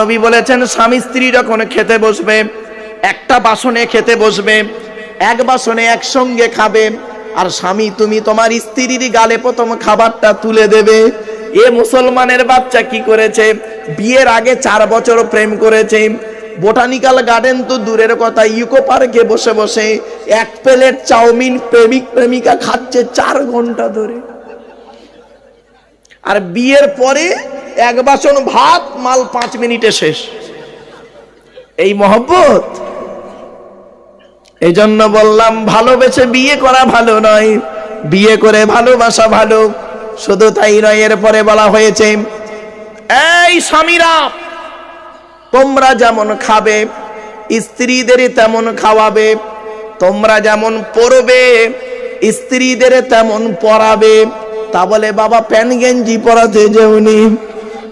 নবী বলেছেন, স্বামী স্ত্রী যখন খেতে বসবে, একটা বাসনে খেতে বসবে, এক বাসনে একসঙ্গে খাবে, আর স্বামী, তুমি তোমার স্ত্রীর গালে প্রথম খাবারটা তুলে দেবে। এ মুসলমানের বাচ্চা কি করেছে? বিয়ের আগে চার বছর প্রেম করেছে। বোটানিক্যাল গার্ডেন তো দূরের কথা ইকো পার্কে বসে বসে এক প্লেট চাউমিন প্রেমিক প্রেমিকা খাচ্ছে চার ঘণ্টা ধরে। আর বিয়ের পরে এক বাসন ভাত, মাল পাঁচ মিনিটে শেষ। এই মহব্বত? এই জন্য বললাম, ভালোবেসে বিয়ে করা ভালো নয়। বিয়ে করে ভালোবাসা ভালো, শুধু তাই নয়, এরপরে বলা হয়েছে, এই স্বামীরা, তোমরা যেমন খাবে, স্ত্রীদের তেমন খাওয়াবে, তোমরা যেমন পরবে, স্ত্রীদের তেমন পরাবে। তা বলে, বাবা, প্যান গেঞ্জি পরাতে যেওনি।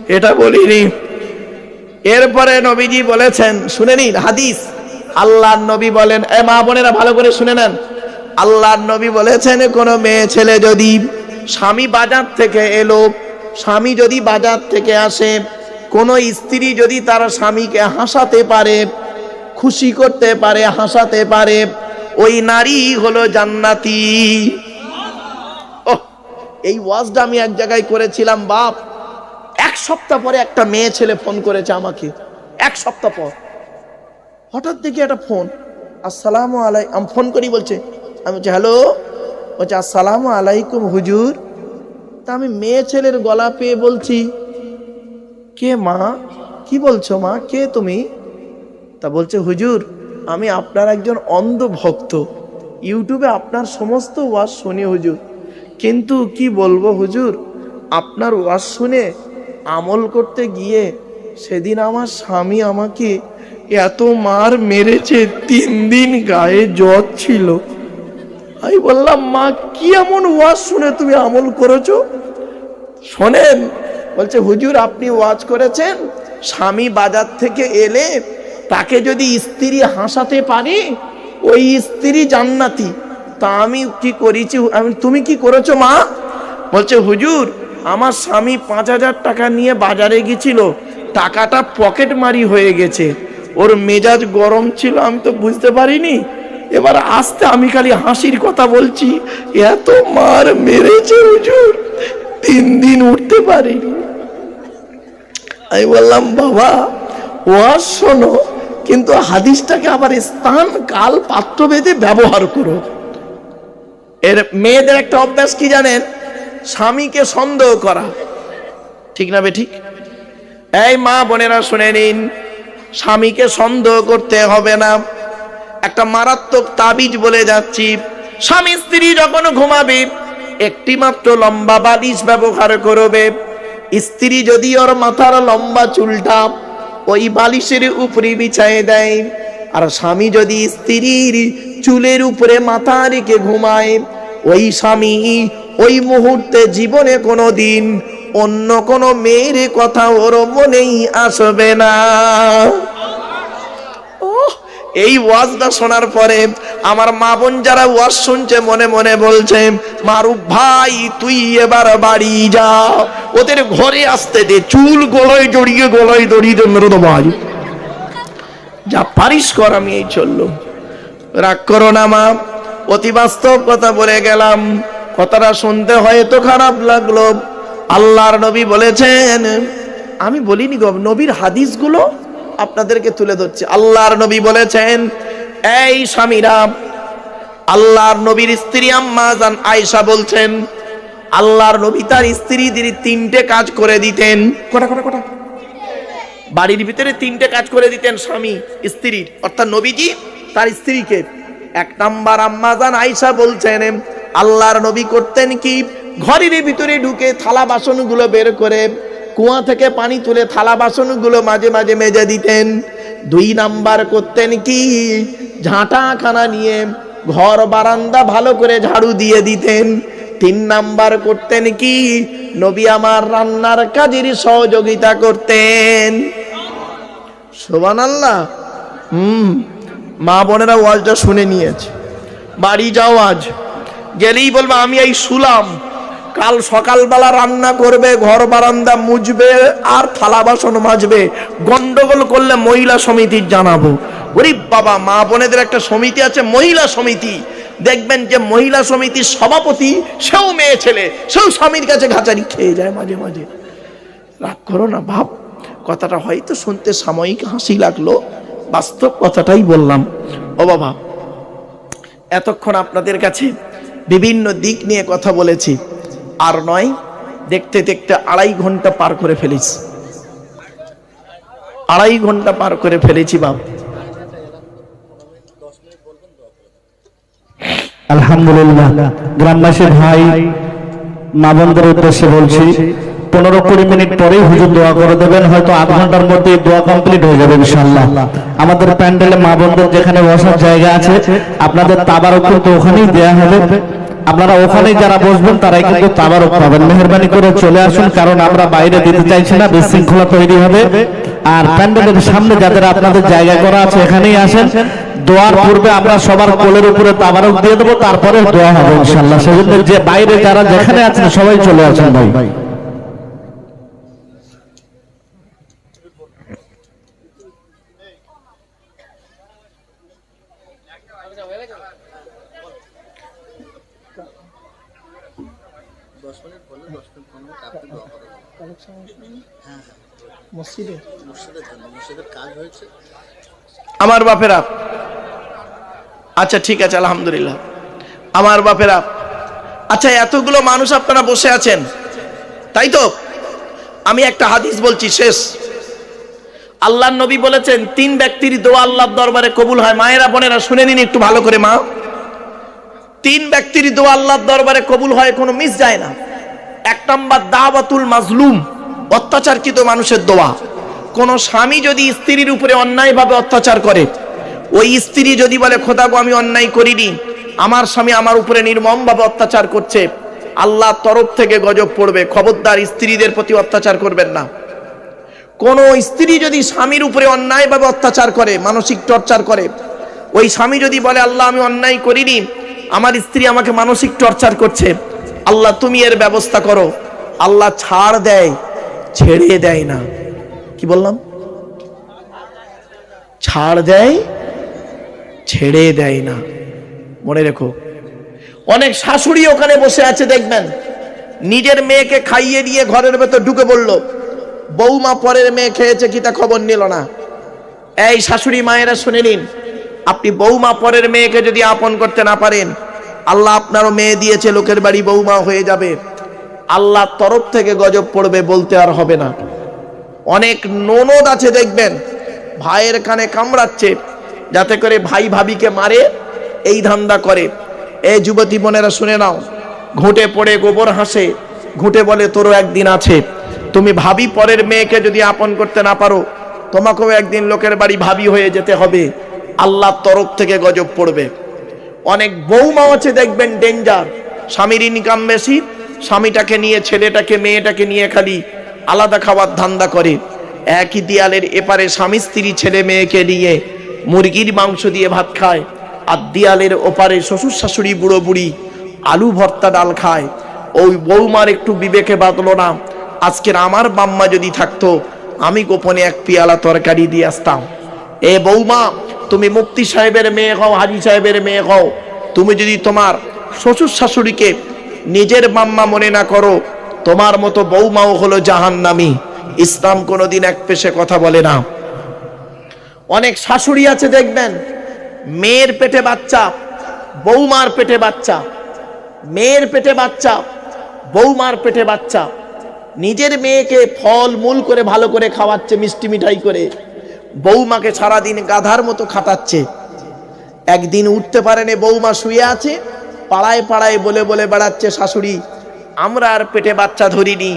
এটা বলিনি। এরপরে নবীজি বলেছেন, শুনে নিন হাদিস। আল্লাহর নবী বলেন, এ মা বোনেরা, ভালো করে শুনে নেন। আল্লাহর নবী বলেছেন, কোনো মেয়ে ছেলে যদি স্বামী বাজার থেকে এলো, স্বামী যদি বাজার থেকে আসে, কোনো স্ত্রী যদি তার স্বামীকে হাসাতে পারে, খুশি করতে পারে, হাসাতে পারে, ওই নারী হলো জান্নাতি। এই ওয়াজটা আমি এক জায়গায় করেছিলাম, বাপ। এক সপ্তাহ পরে একটা মেয়ে ছেলে ফোন করেছে আমাকে। এক সপ্তাহ পর। হঠাৎ দেখি একটা ফোন। আসসালামু আলাই আমি ফোন করি বলছে, আমি বলছি, হ্যালো? বলছে, আসসালামু আলাইকুম হুজুর। তা আমি মেয়ে ছেলের গলা পেয়ে বলছি, কে মা? কি বলছো মা? কে তুমি? তা বলছে, হুজুর, আমি আপনার একজন অন্ধ ভক্ত। ইউটিউবে আপনার সমস্ত ওয়াজ শুনি হুজুর। কিন্তু কি বলব হুজুর, আপনার ওয়াজ শুনে আমল করতে গিয়ে সেদিন আমার স্বামী আমাকে এত মার মেরেছে, তিন দিন গায়ে জ্বর ছিল। আমি বললাম, মা, কি এমন ওয়াজ শুনে তুমি আমল করেছ? শোনেন, বলছে, হুজুর, আপনি ওয়াজ করেছেন? স্বামী বাজার থেকে এলে তাকে যদি স্ত্রী হাসাতে পারে, ওই স্ত্রী জান্নাতি। তা আমি কি করেছি? আমি, তুমি কি করেছ মা? বলছে, হুজুর আমার স্বামী পাঁচ হাজার টাকা নিয়ে বাজারে গেছিল, টাকাটা পকেট মারি হয়ে গেছে। ওর মেজাজ গরম ছিল, আমি তো বুঝতে পারিনি। এবার আসতে আমি খালি হাসির কথা বলছি, এত মার মেরেছে হুজুর, তিন দিন উঠতে পারিনি। আমি বললাম, বাবা ওয়াজ শোনো, কিন্তু হাদিসটাকে আবার স্থান কাল পাত্র বেঁধে ব্যবহার করো। এর মেয়েদের একটা অভ্যাস কি জানেন? স্বামীকে সন্দেহ করা। ঠিক না ঠিক? এই মা বোনেরা শুনে নিন, স্বামীকে সন্দেহ করতে হবে না। একটা মারাত্মক তাবিজ বলে যাচ্ছি, স্বামী স্ত্রী যখন ঘুমাবে, একটি মাত্র লম্বা বালিশ ব্যবহার করবে। স্ত্রী যদি ওর মাথার লম্বা চুলটা ওই বালিশের উপরে বিছায় দেয়, আর স্বামী যদি স্ত্রীর চুলের উপরে মাথা রেখে ঘুমায়, ওই স্বামী ওই মুহূর্তে জীবনে কোনো দিন অন্য কোনো মেয়ের কথা ওর মনেই আসবে না। এই ওয়াজটা শোনার পরে আমার মা বোন যারা ওয়াজ শুনছে, মনে মনে বলছে, মারুফ ভাই, তুই এবার বাড়ি যা। ওদের ঘরে আসতে দে, চুল গলায় জড়িয়ে গলায় দড়িয়ে দে, মেরো তো ভাই। যা পারিস কর, আমি এই চলল রাগ করো না মা, অতি বাস্তব কথা বলে গেলাম। কথাটা শুনতে হয়তো খারাপ লাগল। আল্লাহর নবী বলেছেন, আমি বলিনি গো, নবীর হাদিসগুলো আপনাদেরকে তুলে ধরছি। আল্লাহর নবী বলেছেন, এই স্বামীরা, আল্লাহর নবীর স্ত্রী আম্মা জান আয়েশা বলছেন, আল্লাহর নবী তার স্ত্রী স্ত্রীদের তিনটে কাজ করে দিতেন, কটা কটা কটা? বাড়ির ভিতরে তিনটে কাজ করে দিতেন স্বামী, স্ত্রী। অর্থাৎ নবীজি তার স্ত্রীকে। এক নাম্বার আম্মাজান আইসা বলছেন আল্লাহর নবী করতেন কি? ঘরের ভিতরে ঢুকে থালা বাসনগুলো বের করে কুয়া থেকে পানি তুলে থালা বাসনগুলো মাঝে মাঝে মেজে দিতেন। দুই নাম্বার করতেন কি? ঝাঁটাখানা নিয়ে ঘর বারান্দা ভালো করে ঝাড়ু দিয়ে দিতেন। তিন নাম্বার করতেন কি? নবী আমার রান্নার কাজের সহযোগিতা করতেন। সোবান আল্লাহ হুম, মা বোনেরা ওয়াজটা শুনে নিয়েছে। বাড়ি যাও আজ। গেলেই বলব, আমি এই শুলাম। কাল সকালবেলা রান্না করবে, ঘর বারান্দা মুছবে আর থালা বাসন মাজবে। গন্ডগোল করলে মহিলা সমিতির জানাব। ওরে বাবা, মা বোনেদের একটা সমিতি আছে, মহিলা সমিতি। দেখবেন যে মহিলা সমিতির সভাপতি সেও মেয়ে ছেলে, সেও স্বামীর কাছে ঘাচারি খেয়ে যায় মাঝে মাঝে। রাগ করো না ভাব কথাটা হয়তো শুনতে সাময়িক হাসি লাগল। বাস্তব কথাটাই বললাম। ও বাবা, এতক্ষণ আপনাদের কাছে বিভিন্ন দিক নিয়ে কথা বলেছি। আর নয়, দেখতে দেখতে আড়াই ঘণ্টা পার করে ফেলেছি। আড়াই ঘণ্টা পার করে ফেলেছি বাপ। আলহামদুলিল্লাহ, গ্রামবাসী ভাই, মা বোনদের উদ্দেশ্যে বলছি, পনেরো কুড়ি মিনিট পরেই হুজুর দোয়া করে দেবেন, হয়তো আধ ঘণ্টার মধ্যে দোয়া কমপ্লিট হয়ে যাবে ইনশাল্লাহ আমাদের প্যান্ডেলে মা বোনদের যেখানে বসার জায়গা আছে, আপনাদের তাবারক তো ওখানেই দেয়া হবে। আপনারা ওখানে যারা বসবেন, তারাই কিন্তু তাবারক পাবেন। মেহরবানি করে চলে আসুন, কারণ আমরা বাইরে দিতে চাইছি না, বিশৃঙ্খলা তৈরি হবে। আর প্যান্ডেলের সামনে যাদের আপনাদের জায়গা করা আছে, এখানেই আসেন। দোয়ার পূর্বে আমরা সবার কোলের উপরে তাবারক দিয়ে দেবো, তারপরে দোয়া হবে ইনশাল্লাহ সেজন্য যে বাইরে যারা যেখানে আছেন, সবাই চলে আসেন ভাই। আমার বাপেরা। আচ্ছা ঠিক আছে আলহামদুলিল্লাহ। আমার বাপেরা। আচ্ছা এতগুলো মানুষ আপনারা বসে আছেন। তাই তো? আমি একটা হাদিস বলছি শেষ। আল্লাহ নবী বলেছেন তিন ব্যক্তির দোয়া আল্লাহর দরবারে কবুল হয়। মায়েরা বোনেরা শুনে নিন একটু ভালো করে মা। তিন ব্যক্তির দোয়া আল্লাহর দরবারে কবুল হয়, কোনো মিস যায় না। এক নম্বর, দাওয়াতুল মাজলুম, অত্যাচারকৃত মানুষের দোয়া। কোন স্বামী যদি স্ত্রীর উপরে অন্যায়ভাবে অত্যাচার করে, ওই স্ত্রী যদি বলে, খোদা গো, আমি অন্যায় করিনি, আমার স্বামী আমার উপরে নির্মমভাবে অত্যাচার করছে, আল্লাহ তরফ থেকে গজব পড়বে, খবরদার স্ত্রীদের প্রতি অত্যাচার করবেন না। কোন স্ত্রী যদি স্বামীর উপরে অন্যায়ভাবে অত্যাচার করে, মানসিক টর্চার করে, ওই স্বামী যদি বলে, আল্লাহ, আমি অন্যায় করিনি আমার স্ত্রী আমাকে মানসিক টর্চার করছে। আল্লাহ, তুমি এর ব্যবস্থা করো। আল্লাহ ছাড় দেয়, ছেড়ে দেয় না। কি বললাম? ছাড় দেয়, ছেড়ে দেয় না। মনে রেখো। অনেক শাশুড়ি ওখানে বসে আছে, দেখবেন। নিজের মেয়েকে খাইয়ে দিয়ে ঘরের ভেতর ঢুকে বলল বৌমা পরের মেয়ে খেয়েছে কি তা খবর নিল না? এই শাশুড়ি মায়েরা শুনে নিন। আপনি বৌমা পরের মেয়েকে যদি আপন করতে না পারেন, আল্লাহ আপনারও মেয়ে দিয়েছে, লোকের বাড়ি বৌমা হয়ে যাবে। আল্লাহ তরফ থেকে গজব পড়বে বলতে আর হবে না। অনেক ননদ আছে, দেখবেন, ভাইয়ের কানে কামড়াচ্ছে, যাতে করে ভাই ভাবিকে মারে, এই ধান্দা করে। এই যুবতী বোনেরা, শুনে নাও, ঘুঁটে পড়ে গোবর হাসে, ঘুঁটে বলে, তোরও একদিন আছে। তুমি ভাবি পরের মেয়েকে যদি আপন করতে না পারো, তোমাকেও একদিন লোকের বাড়ি ভাবি হয়ে যেতে হবে। আল্লাহর তরফ থেকে গজব পড়বে। অনেক বৌমা আছে, দেখবেন ডেঞ্জার স্বামীর ইনকাম বেশি, স্বামীটাকে নিয়ে, ছেলেটাকে, মেয়েটাকে নিয়ে খালি আলাদা খাবার ধান্দা করে। একই দেয়ালের এপারে স্বামী, স্ত্রী, ছেলে, মেয়েকে নিয়ে মুরগির মাংস দিয়ে ভাত খায়। আর দেয়ালের ওপারে শ্বশুর, শাশুড়ি, বুড়ো, বুড়ি আলু ভর্তা ডাল খায়। ওই বৌমার একটু বিবেকে বাঁধলো না। আজকের আমার বাম্মা যদি থাকতো, আমি গোপনে এক পিয়ালা তরকারি দিয়ে আসতাম। এ বৌমা, তুমি মুক্তি সাহেবের মেয়ে হও হাজি সাহেবের মেয়ে হও তুমি যদি তোমার শ্বশুর শাশুড়িকে নিজের মাম্মা মনে না করো, তোমার মতো বৌমাও হলো জাহান্নামী। ইসলাম কোনোদিন এক পেশে কথা বলে না। অনেক শাশুড়ি আছে দেখবেন, মেয়ের পেটে বাচ্চা, বৌমার পেটে বাচ্চা। মেয়ের পেটে বাচ্চা, বৌমার পেটে বাচ্চা। নিজের মেয়েকে ফল মূল করে ভালো করে খাওয়াচ্ছে, মিষ্টি মিঠাই করে। বৌমাকে সারাদিন গাধার মতো খাটাচ্ছে। একদিন উঠতে পারেনি, বৌমা শুয়ে আছে, পাড়ায় পাড়ায় বলে বলে বেড়াচ্ছে, শাশুড়ি, আমরা আর পেটে বাচ্চা ধরিনি,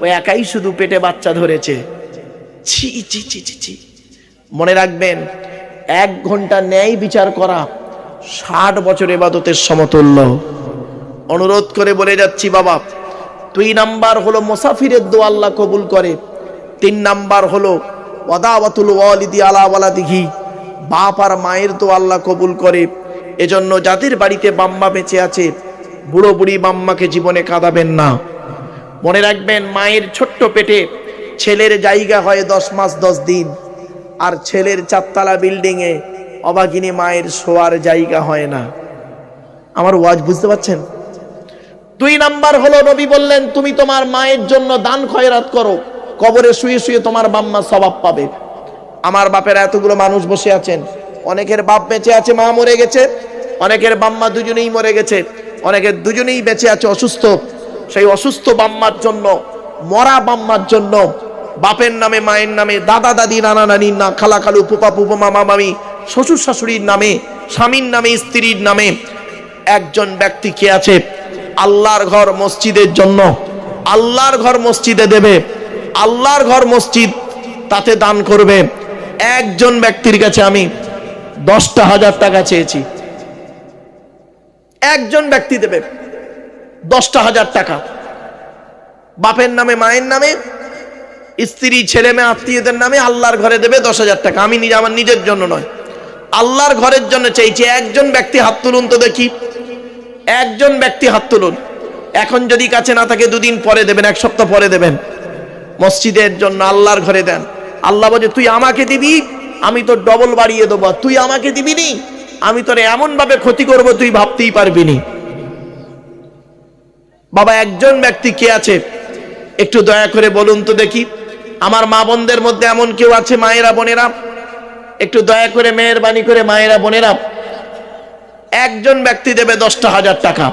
ও একাই শুধু পেটে বাচ্চা ধরেছে। ছি ছি ছি ছি ছি। মনে রাখবেন, এক ঘণ্টা ন্যায় বিচার করা ষাট বছর এবাদতের সমতুল্য। অনুরোধ করে বলে যাচ্ছি, বাবা, দুই নাম্বার হলো মোসাফিরের দো আল্লাহ কবুল করে, তিন নাম্বার হলো বাপ আর মায়ের তো আল্লাহ কবুল করে। এজন্য যাদের বাড়িতে বাম্মা বেঁচে আছে। বুড়ো বুড়ি বাম্মাকে জীবনে কাঁদাবেন না। মনে রাখবেন, মায়ের ছোট্ট পেটে ছেলের জায়গা হয় দশ মাস দশ দিন। আর ছেলের চারতলা বিল্ডিংয়ে অবাগিনী মায়ের শোয়ার জায়গা হয় না। আমার ওয়াজ বুঝতে পারছেন? দুই নাম্বার হলো নবী বললেন, তুমি তোমার মায়ের জন্য দান খয়রাত করো। কবরে শুয়ে শুয়ে তোমার বাম্মা স্বভাব পাবে। আমার বাপের এতগুলো মানুষ বসে আছেন। অনেকের বাপ বেঁচে আছে, মা মরে গেছে। অনেকের বাম্মা দুজনেই মরে গেছে। অনেকের দুজনেই বেঁচে আছে অসুস্থ। সেই অসুস্থ বাম্মার জন্য, মরা বাম্মার জন্য বাপের নামে, মায়ের নামে, দাদা, দাদি, নানা নানির না, খালা, খালু পুপা পুপো মামা, মামি, শ্বশুর, শাশুড়ির নামে, স্বামীর নামে, স্ত্রীর নামে একজন ব্যক্তি কে আছে? আল্লাহর ঘর মসজিদের জন্য। আল্লাহর ঘর মসজিদে দেবে। আল্লাহর ঘর মসজিদ, তাতে দান করবে। একজন ব্যক্তির কাছে আমি দশটা হাজার টাকা চেয়েছি। একজন ব্যক্তি দেবে দশটা হাজার টাকা। বাপের নামে, মায়ের নামে, স্ত্রী, ছেলে মেয়ে, আত্মীয়দের নামে আল্লাহর ঘরে দেবে দশ হাজার টাকা। আমি নিজে, আমার নিজের জন্য নয়। আল্লাহর ঘরের জন্য চাইছি একজন ব্যক্তি হাত তুলুন তো দেখি। একজন ব্যক্তি হাত তুলুন। এখন যদি কাছে না থাকে, দুদিন পরে দেবেন, এক সপ্তাহ পরে দেবেন। মসজিদের জন্য আল্লাহর ঘরে দেন। আল্লাহ বলে, তুই আমাকে দিবি, আমি তোর ডবল বাড়িয়ে দেবো তুই আমাকে দিবি নি আমি তোর এমন ভাবে ক্ষতি করব, তুই ভাবতেই পারবি নি। বাবা, একজন ব্যক্তি কে আছে? একটু দয়া করে বলুন তো দেখি। আমার মা বোনদের মধ্যে এমন কেউ আছে, মায়েরা বোনেরা? একটু দয়া করে, মেহরবানি করে, মায়েরা বোনেরা। একজন ব্যক্তি দেবে দশটা হাজার টাকা।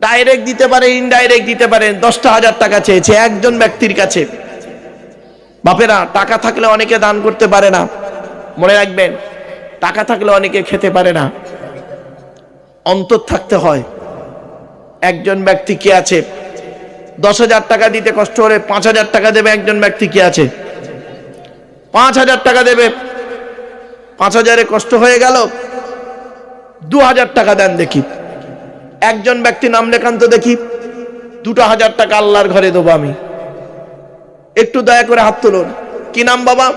ডাইরেক্ট দিতে পারে ইনডাইরেক্ট দিতে পারেন দশটা হাজার টাকা চেয়েছে, একজন ব্যক্তির কাছে। বাপেরা, টাকা থাকলে অনেকে দান করতে পারে না। মনে রাখবেন, টাকা থাকলে অনেকে খেতে পারে না। অন্তর থাকতে হয়। একজন ব্যক্তি কি আছে? দশ হাজার টাকা দিতে কষ্ট হলে পাঁচ হাজার টাকা দেবে, একজন ব্যক্তি কি আছে? পাঁচ হাজার টাকা দেবে। পাঁচ হাজারে কষ্ট হয়ে গেল, দু হাজার টাকা দেন দেখি। একজন ব্যক্তি নাম লেখান তো দেখি, দুটো হাজার টাকা আল্লাহর ঘরে দেবো আমি। একটু দয়া করে হাত তুলুন। কি নাম বাবা?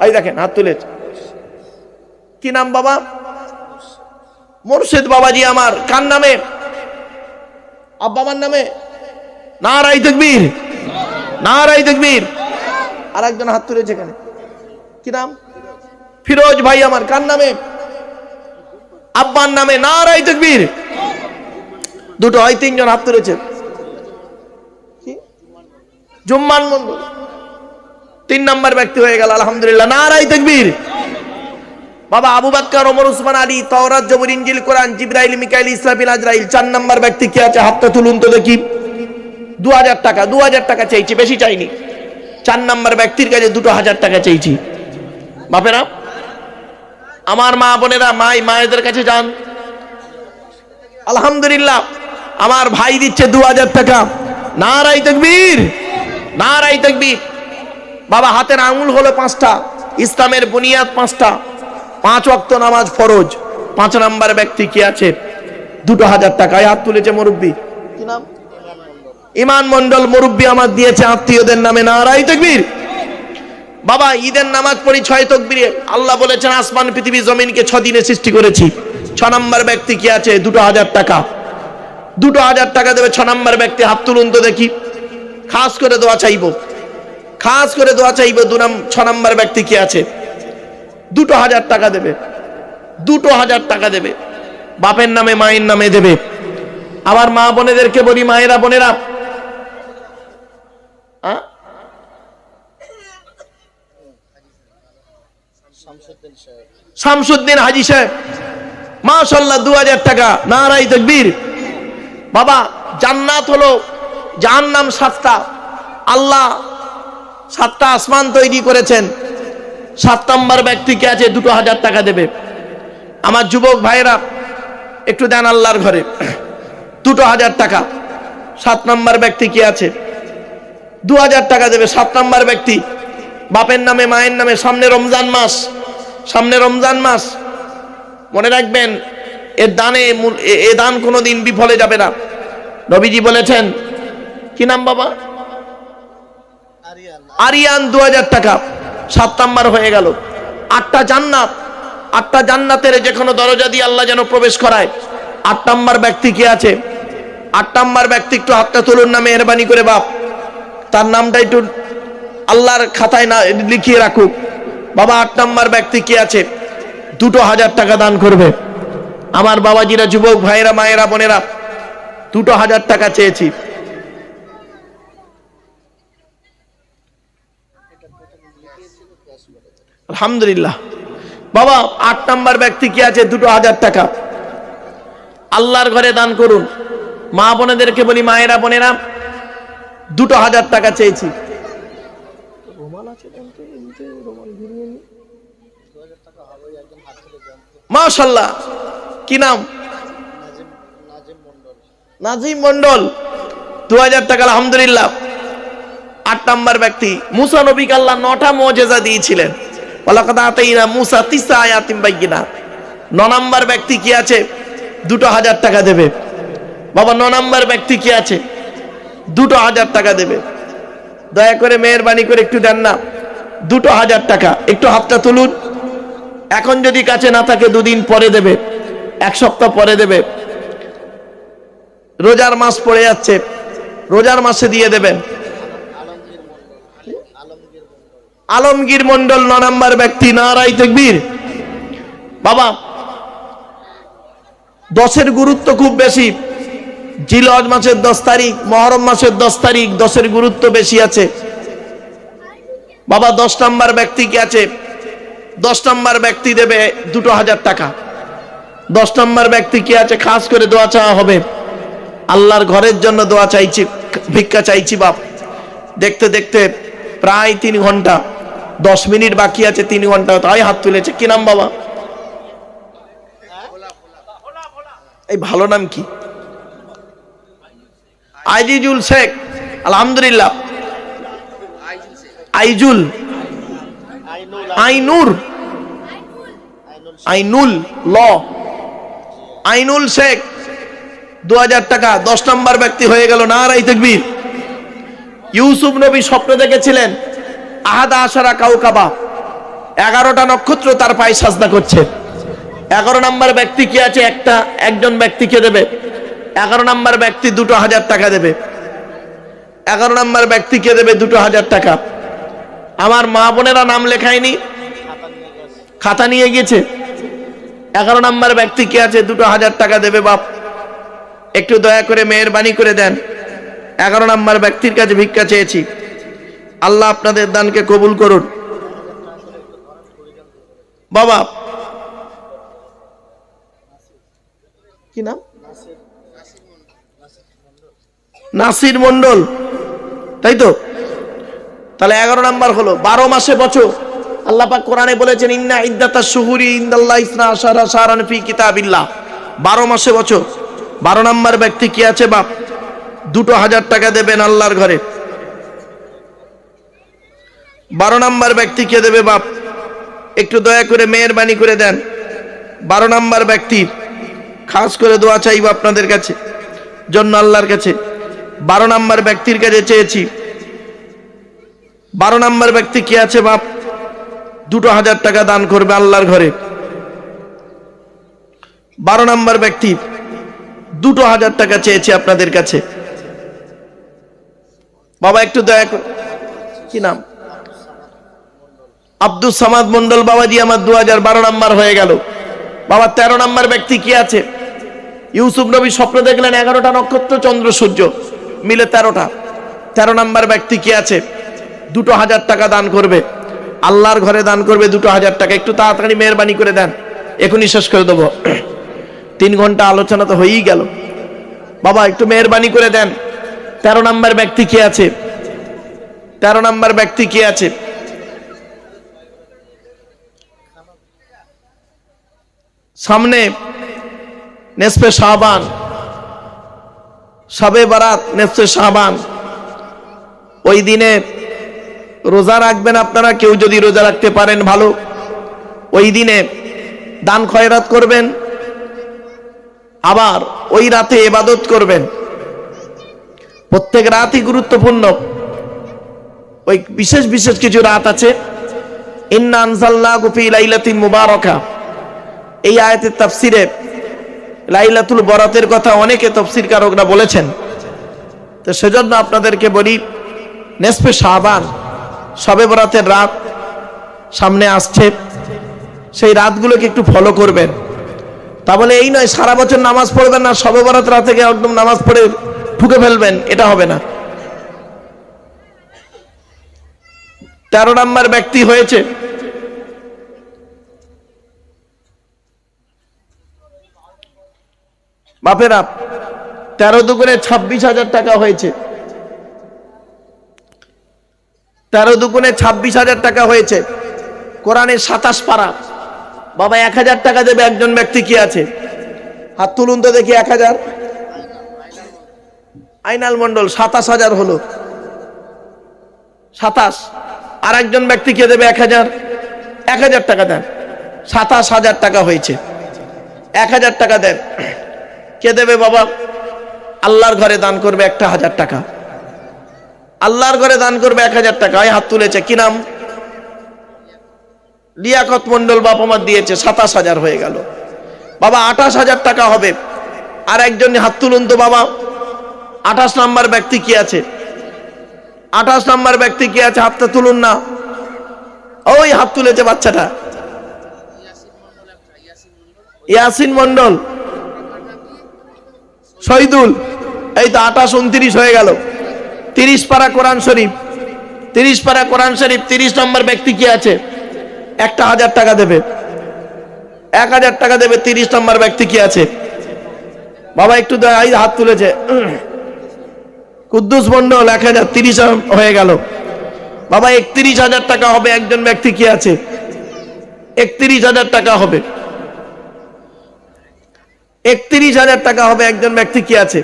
এই দেখেন, হাত তুলে। কি নাম বাবা? মুর্শিদ বাবাজি আমার। কার নামে? আব্বা আমার নামে? নারাই তকবীর। নারাই তকবীর। আর একজন হাত তুলেছে এখানে। কি নাম? ফিরোজ ভাই আমার। কার নামে? আব্বার নামে। নারাই তকবীর। দুটো হয়, তিনজন হাত তুলেছে। জুম্মান মন্ডল তিন নাম্বার ব্যক্তি হয়ে গেল, আলহামদুলিল্লাহ। নারাই তকবীর। বাবা আবু বাক্কার ওমর, উসমান, আলী, তওরাত, জবর, ইনজিল, কোরআন, জিব্রাইল, মিকাইল, ইসরাফিল, আজরাইল। চার নাম্বার ব্যক্তি কি আছে? হাতটা তুলুন তো দেখি। দু হাজার টাকা, দু হাজার টাকা চাইছি বেশি চাইনি। চার নাম্বার ব্যক্তির কাছে দুটো হাজার টাকা চাইছি বাপেরা, আমার মা বোনেরা, মাই, মায়েদের কাছে যান। আলহামদুলিল্লাহ আমার ভাই দিচ্ছে দু হাজার টাকা। নারাই তকবীর নারাই তকবীর। বাবা হাতের আঙুল হলো পাঁচটা ইসলামের বুনিয়াদ পাঁচটা। পাঁচ অক্ত নামাজ ফরজ পাঁচ নাম্বার ব্যক্তি কি আছে? দুটো হাজার টাকায় হাত তুলেছে মুরব্বী। কি নাম? ইমান মন্ডল মুরব্বী আমার দিয়েছে আত্মীয়দের নামে নারাই তকবীর। বাবা ঈদের নামাজ পড়ি ছয় তকবীরে। আল্লাহ বলেছেন আসমান পৃথিবী জমিনকে ছ দিনে সৃষ্টি করেছি। ছ নম্বর ব্যক্তি কি আছে? দুটো হাজার টাকা। দুটো হাজার টাকা দেবে, ছ নম্বর ব্যক্তি, হাত তুলুন তো দেখি। খাস করে দোয়া চাইব। খাস করে দোয়া চাইব, দু নাম, ছ নম্বর ব্যক্তি কি আছে? দুটো হাজার টাকা দেবে। দুটো হাজার টাকা দেবে। বাপের নামে, মায়ের নামে দেবে। আবার মা বোনেদেরকে বলি, মায়েরা বোনেরা? শামসুদ্দিন হাজি সাহেব। মাশাল্লাহ দু হাজার টাকা। নারাই তকবীর। বাবা, জান্নাত হলো জাহান্নাম সাতটা। আল্লাহ সাতটা আসমান তৈরি করেছেন। সাত নম্বর ব্যক্তিকে আছে, দুটো হাজার টাকা দেবে। আমার যুবক ভাইরা একটু দেন আল্লাহর ঘরে। দুটো হাজার টাকা। সাত নম্বর ব্যক্তি কি আছে? দু হাজার টাকা দেবে। সাত নম্বর ব্যক্তি, বাপের নামে, মায়ের নামে, সামনে রমজান মাস। সামনে রমজান মাস। মনে রাখবেন এর দানে এ- দান কোনোদিন বিফলে যাবে না। নবীজি বলেছেন কি নাম বাবা? আরিয়ান দু হাজার টাকা সাত নাম্বার হয়ে গেল। আটটা জান্নাত আটটা জান্নাতের যে কোনো দরজা দিয়ে আল্লাহ যেন প্রবেশ করায়। আট নাম্বার ব্যক্তি কে আছে? আট নাম্বার ব্যক্তি একটু হাতটা তুলুন না মেহরবানি করে বাপ। তার নামটা একটু আল্লাহর খাতায় না লিখিয়ে রাখুক। বাবা আট নাম্বার ব্যক্তি কে আছে? দুটো হাজার টাকা দান করবে। আমার বাবাজিরা, যুবক ভাইয়েরা, মায়েরা, বোনেরা, দুটো হাজার টাকা চেয়েছি। আলহামদুলিল্লাহ। বাবা, আট নাম্বার ব্যক্তি কি আছে? দুটো হাজার টাকা। আল্লাহর ঘরে দান করুন। মা বোনেদেরকে বলি, মায়েরা, বোনেরা, দুটো হাজার টাকা চেয়েছি। মাশাল্লাহ। কি নাম? নাজিম মন্ডল দু হাজার টাকা, আলহামদুলিল্লাহ। আট নাম্বার ব্যক্তি। মুসা নবীকে আল্লাহ নটা মজেজা দিয়েছিলেন। মুসা তিসা আয়াতিম বাইগিনা ন নাম্বার ব্যক্তি কি আছে? দুটো হাজার টাকা দেবে। বাবা, ন নাম্বার ব্যক্তি কি আছে? দুটো হাজার টাকা দেবে। দয়া করে মেহরবানি করে একটু দেন না। দুটো হাজার টাকা। একটু হাতটা তুলুন। এখন যদি কাছে না থাকে, দুদিন পরে দেবে। এক সপ্তাহ পরে দেবে। রোজার মাস পড়ে যাচ্ছে। রোজার মাসে দিয়ে দেবেন আলমগীর মন্ডল ন নাম্বার ব্যক্তি নারাই তেকবীর। বাবা, দশের গুরুত্ব খুব বেশি। জিলজ মাসের দশ তারিখ, মহরম মাসের দশ তারিখ, দশের গুরুত্ব বেশি আছে। বাবা, দশ নাম্বার ব্যক্তি কি আছে। দশ নাম্বার ব্যক্তি দেবে দুটো হাজার টাকা। দশ নম্বর ব্যক্তি কি আছে? খাস করে দোয়া চাওয়া হবে। আল্লাহর ঘরের জন্য দোয়া চাইছি, ভিক্ষা চাইছি বাপ। দেখতে দেখতে প্রায় তিন ঘণ্টা, দশ মিনিট বাকি আছে, তিন ঘণ্টা তাই হাত তুলেছে। কি নাম বাবা? এই ভালো নাম কি? আইজিজুল শেখ, আলহামদুলিল্লাহ। আইজুল। আইনুর আইনুল ল। আইনুল শেখ দু হাজার টাকা, দশ নম্বর ব্যক্তি হয়ে গেল না রাই তকবীর। ইউসুফ নবী স্বপ্ন দেখেছিলেন, আহাদা আশারা কাউকাবা, এগারোটা নক্ষত্র তার পায়ে সাজদা করছে। এগারো নম্বর ব্যক্তি কি আছে? একটা, একজন ব্যক্তিকে দেবে? এগারো নম্বর ব্যক্তি দুটো হাজার টাকা দেবে। এগারো নম্বর ব্যক্তিকে দেবে? দুটো হাজার টাকা। আমার মা বোনেরা নাম লেখায়নি। খাতা নিয়ে গেছে। এগারো নম্বর ব্যক্তি কে আছে? দুটো হাজার টাকা দেবে বাপ। একটু দয়া করে মেহরবানি করে দেন। এগারো নম্বর ব্যক্তির কাছে ভিক্ষা চেয়েছি। আল্লাহ আপনাদের দানকে কবুল করুন। বাবা। কি নাম? নাসির মন্ডল তাই তো? তাহলে এগারো নাম্বার হলো। বারো মাসে বছর। আল্লাহ পাক কোরআনে বলেছেন, ইন্না ইদ্দাতা শুহুরি ইন্দাল্লাহ ইসনা আশারা সারান ফি কিতাবিল্লাহ। বারো মাসে বছর। বারো নাম্বার ব্যক্তি কি আছে বাপ? দুটো হাজার টাকা দেবেন আল্লাহর ঘরে। বারো নাম্বার ব্যক্তি কে দেবে বাপ? একটু দয়া করে মেহরবানি করে দেন। বারো নাম্বার ব্যক্তির খাস করে দোয়া চাইব আপনাদের কাছে, জন্য আল্লাহর কাছে। বারো নাম্বার ব্যক্তির কাছে চেয়েছি। বারো নাম্বার ব্যক্তি কি আছে বাপ? দুটো হাজার টাকা দান করবে আল্লাহর ঘরে। বারো নাম্বার ব্যক্তি দুটো হাজার টাকা চেয়েছি আপনাদের কাছে। বাবা, একটু দয়া কি নাম? আব্দুল সামাদ মন্ডল বাবাজি আমার দু হাজার বারো নাম্বার হয়ে গেল। বাবা, তেরো নাম্বার ব্যক্তি কি আছে? ইউসুফ নবী স্বপ্ন দেখলেন এগারোটা নক্ষত্র, চন্দ্র, সূর্য মিলে তেরোটা। তেরো নাম্বার ব্যক্তি কি আছে? দুটো হাজার টাকা দান করবে। আল্লাহর ঘরে দান করবে দুটো হাজার টাকা। একটু তাড়াতাড়ি মেহরবানি করে দেন। এখনই শেষ করে দেবো। তিন ঘণ্টা আলোচনা তো হয়েই গেল। বাবা, একটু মেহরবানি করে দেন। তেরো নাম্বার ব্যক্তি কে আছে? তেরো নাম্বার ব্যক্তি কে আছে? সামনে নেসপে শাহবান। সবে বারাত নেসপে শাহবান। ওই দিনে রোজা রাখবেন আপনারা? কেউ যদি রোজা রাখতে পারেন ভালো। ওই দিনে দান খয়রাত করবেন। আবার ওই রাতে এবাদত করবেন। প্রত্যেক রাতই গুরুত্বপূর্ণ। ওই বিশেষ বিশেষ কিছু রাত আছে। ইন্না আনজাল্লাহু ফি লাইলাতিন মুবারাকা। এই আয়াতের তাফসিরে লাইলাতুল বরাতের কথা অনেকে তফসির কারকরা বলেছেন। তো সেজন্য আপনাদেরকে বলি নেসপে শাহবান সবে বরাতের রাত সামনে আসছে। সেই রাতগুলোকে একটু ফলো করবেন। তা বলে এই নয়, সারা বছর নামাজ পড়বেন না, সবে বরাত রাতে গিয়ে একদম নামাজ পড়ে ঠুকে ফেলবেন, এটা হবে না। তেরো নম্বর ব্যক্তি হয়েছে। বাপেরা, তেরো দুগুণে ছাব্বিশ হাজার টাকা হয়েছে। তেরো দুগুণে ছাব্বিশ হাজার টাকা হয়েছে। কোরআনের সাতাশ পারা। বাবা, এক হাজার টাকা দেবে একজন ব্যক্তি কি আছে? হাত তুলুন তো দেখি এক হাজার। আইনাল মন্ডল সাতাশ হাজার হলো। সাতাশ। আর একজন ব্যক্তি কে দেবে এক হাজার? এক হাজার টাকা দেন। সাতাশ হাজার টাকা হয়েছে। এক হাজার টাকা দেন। কে দেবে বাবা? আল্লাহর ঘরে দান করবে একটা হাজার টাকা। আল্লাহর ঘরে দান করবে এক হাজার টাকা। হাত তুলেছে, কি নাম? লিয়াকত মন্ডল বাপ আমার দিয়েছে, সাতাশ হাজার হয়ে গেল। বাবা, আঠাশ হাজার টাকা হবে। আর একজন হাত তুলুন তো বাবা। আঠাশ নাম্বার ব্যক্তি কি আছে? আঠাশ নাম্বার ব্যক্তি কি আছে? হাতটা তুলুন না। ওই হাত তুলেছে বাচ্চাটা। ইয়াসিন মন্ডল শহীদুল। এই তো আঠাশ, উনত্রিশ হয়ে গেল। তিরিশ পারা কোরআন শরীফ, তিরিশ পারা কোরআন শরীফ, তিরিশ নম্বর ব্যক্তি কি আছে? একটা হাজার টাকা দেবে। এক হাজার টাকা দেবে, তিরিশ নম্বর ব্যক্তি কি আছে? বাবা, একটু হাত তুলেছে। কুদ্দুস মন্ডল এক হাজার তিরিশ হয়ে গেল। বাবা, একত্রিশ হাজার টাকা হবে, একজন ব্যক্তি কি আছে? একত্রিশ হাজার টাকা হবে। একত্রিশ হাজার টাকা হবে, একজন ব্যক্তি কি আছে?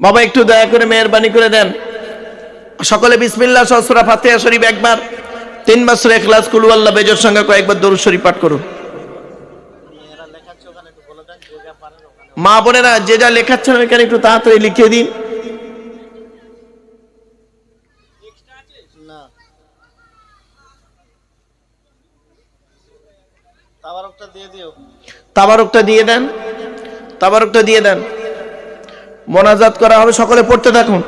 বাবা একটু দয়া করে মেহরবানি করে দেন। সকলে বিসমিল্লাহ সহসরা ফাতেহা শরীফ একবার তিন বছর এখলাস কুলু আল্লাহ বেজর সঙ্গে কয়েকবার দরুদ শরীফ পাঠ করুন। মা বোনেরা যে যা লেখাচ্ছেন এখানে একটু তাড়াতাড়ি লিখিয়ে দিন? তাবারকটা দিয়ে দেন। তাবারকটা দিয়ে দেন। মোনাজাত করা হবে সকলে পড়তে থাকুন।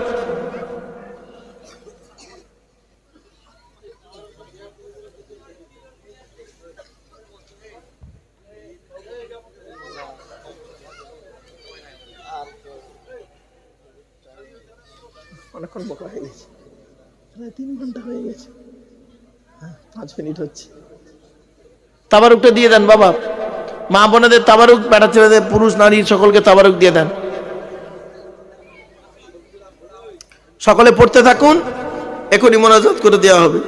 অনেকক্ষণ বকা হয়ে গেছে। প্রায় তিন ঘণ্টা হয়ে গেছে। হ্যাঁ পাঁচ মিনিট হচ্ছে। তাবারুকটা দিয়ে দেন বাবা। মা বোনেদের তাবারুক ছেলেদের পুরুষ নারী সকলকে তাবারুক দিয়ে দেন। সকলে পড়তে থাকুন, এখনই মোনাজাত করে দেওয়া হবে।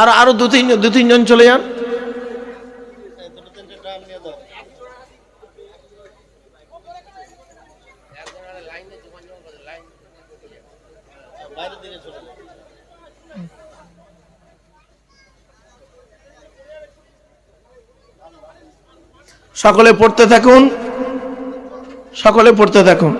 আর আরও দু তিন দু তিনজন চলে যান এই দুটো তিনটে ড্রাম নিয়ে দাও বাইরের দিকে চলে যাও সকলে পড়তে থাকুন। সকলে পড়তে থাকুন।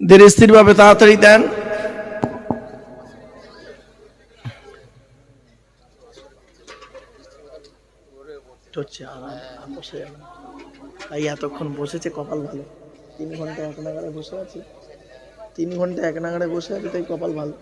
ধীরে স্থির ভাবে তাড়াতাড়ি দেন। তাই এতক্ষণ বসেছে কপাল ভালো। তিন ঘণ্টা এক নাগারে বসে আছি। তিন ঘণ্টা এক নাগাড়ে বসে আছি, তাই কপাল ভালো।